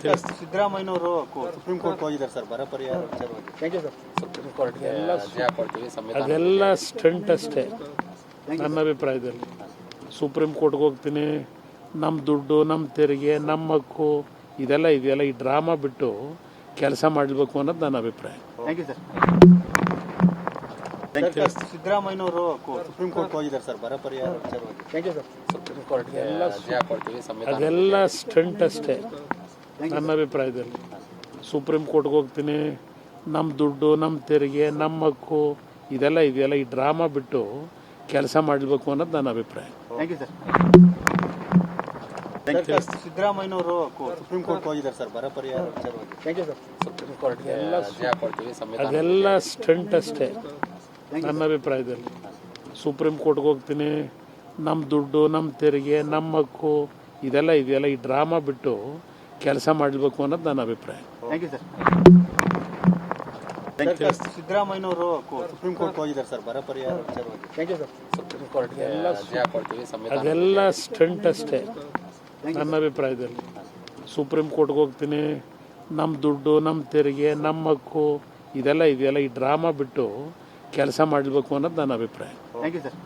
ಸಿದ್ದರಾಮಯ್ಯನವರು supreme court ಹೋಗಿದ್ದಾರೆ sir ಬರ ಪರಿಹಾರ ವಿಚಾರವಾಗಿ. ಥ್ಯಾಂಕ್ ಯು ಸರ್ ಸುಪ್ರೀಂ ಕೋರ್ಟ್ಗೆ ಅರ್ಜಿ ಹಾಕೊಡ್ತೀವಿ ಸಂವಿಧಾನ ಅದೆಲ್ಲ ಸ್ಟಂಟ್ ಅಷ್ಟೇ ನನ್ನ ಅಭಿಪ್ರಾಯದಲ್ಲಿ. ಸುಪ್ರೀಂ ಕೋರ್ಟ್ಗೆ ಹೋಗ್ತೀನಿ ನಮ್ಮ ದುಡ್ಡು ನಮ್ಮ ತೆರಿಗೆ ನಮ್ಮ ಹಕ್ಕು ಇದೆಲ್ಲ ಇದೆಯಲ್ಲ ಈ ಡ್ರಾಮಾ ಬಿಟ್ಟು ಕೆಲಸ ಮಾಡಬೇಕು ಅನ್ನೋದು ನನ್ನ ಅಭಿಪ್ರಾಯ. ಥ್ಯಾಂಕ್ ಯು ಸರ್ ಸಿದ್ದರಾಮಯ್ಯನವರು ಸುಪ್ರೀಂ ಕೋರ್ಟ್ ಹೋಗಿದ್ದಾರೆ ಸರ್ ಬರ ಪರಿಹಾರ ವಿಚಾರವಾಗಿ. ಥ್ಯಾಂಕ್ ಯು ಸರ್ ಸುಪ್ರೀಂ ಕೋರ್ಟ್ಗೆ ಅರ್ಜಿ ಹಾಕೊಡ್ತೀವಿ ಸಂವಿಧಾನ ಅದೆಲ್ಲ ಸ್ಟಂಟ್ ಅಷ್ಟೇ. ನನ್ನ ಅಭಿಪ್ರಾಯದಲ್ಲಿ ಸುಪ್ರೀಂ ಕೋರ್ಟ್ಗೆ ಹೋಗ್ತೀನಿ ನಮ್ಮ ದುಡ್ಡು ನಮ್ಮ ತೆರಿಗೆ ನಮ್ಮ ಹಕ್ಕು ಇದೆಲ್ಲ ಇದೆಯಲ್ಲ ಈ ಡ್ರಾಮಾ ಬಿಟ್ಟು ಕೆಲಸ ಮಾಡಬೇಕು ಅನ್ನೋದು ನನ್ನ ಅಭಿಪ್ರಾಯ. ಥ್ಯಾಂಕ್ ಯು ಸರ್ ಸಿದ್ದರಾಮಯ್ಯನವರು ಸುಪ್ರೀಂ ಕೋರ್ಟ್ ಹೋಗಿದ್ದಾರೆ ಸರ್ ಬರ ಪರಿಹಾರ ವಿಚಾರವಾಗಿ. ಥ್ಯಾಂಕ್ ಯು ಸರ್ ಸುಪ್ರೀಂ ಕೋರ್ಟ್ಗೆ ಅರ್ಜಿ ಹಾಕೊಡ್ತೀವಿ ಸಂವಿಧಾನ ಅದೆಲ್ಲ ಸ್ಟಂಟ್ ಅಷ್ಟೇ. ನನ್ನ ಅಭಿಪ್ರಾಯದಲ್ಲಿ ಸುಪ್ರೀಂ ಕೋರ್ಟ್ಗೆ ಹೋಗ್ತೀನಿ ನಮ್ಮ ದುಡ್ಡು ನಮ್ಮ ತೆರಿಗೆ ನಮ್ಮ ಹಕ್ಕು ಇದೆಲ್ಲ ಇದೆಯಲ್ಲ ಈ ಡ್ರಾಮಾ ಬಿಟ್ಟು ಕೆಲಸ ಮಾಡಬೇಕು ಅನ್ನೋದು ನನ್ನ ಅಭಿಪ್ರಾಯ. ಥ್ಯಾಂಕ್ ಯು ಸರ್ ಸಿದ್ದರಾಮಯ್ಯನವರು ಸುಪ್ರೀಂ ಕೋರ್ಟ್ ಹೋಗಿದ್ದಾರೆ ಸರ್ ಬರ ಪರಿಹಾರ ವಿಚಾರವಾಗಿ. ಥ್ಯಾಂಕ್ ಯು ಸರ್ ಸುಪ್ರೀಂ ಕೋರ್ಟ್ಗೆ ಅರ್ಜಿ ಹಾಕೊಡ್ತೀವಿ ಸಂವಿಧಾನ ಅದೆಲ್ಲ ಸ್ಟಂಟ್ ಅಷ್ಟೇ. ನನ್ನ ಅಭಿಪ್ರಾಯದಲ್ಲಿ. ಸುಪ್ರೀಂ ಕೋರ್ಟ್ಗೆ ಹೋಗ್ತೀನಿ. ನಮ್ಮ ದುಡ್ಡು ನಮ್ಮ ತೆರಿಗೆ ನಮ್ಮ ಹಕ್ಕು ಇದೆಲ್ಲ ಇದೆಯಲ್ಲ ಈ ಡ್ರಾಮಾ ಬಿಟ್ಟು ಕೆಲಸ ಮಾಡಬೇಕು ಅನ್ನೋದು ನನ್ನ ಅಭಿಪ್ರಾಯ. Thank you sir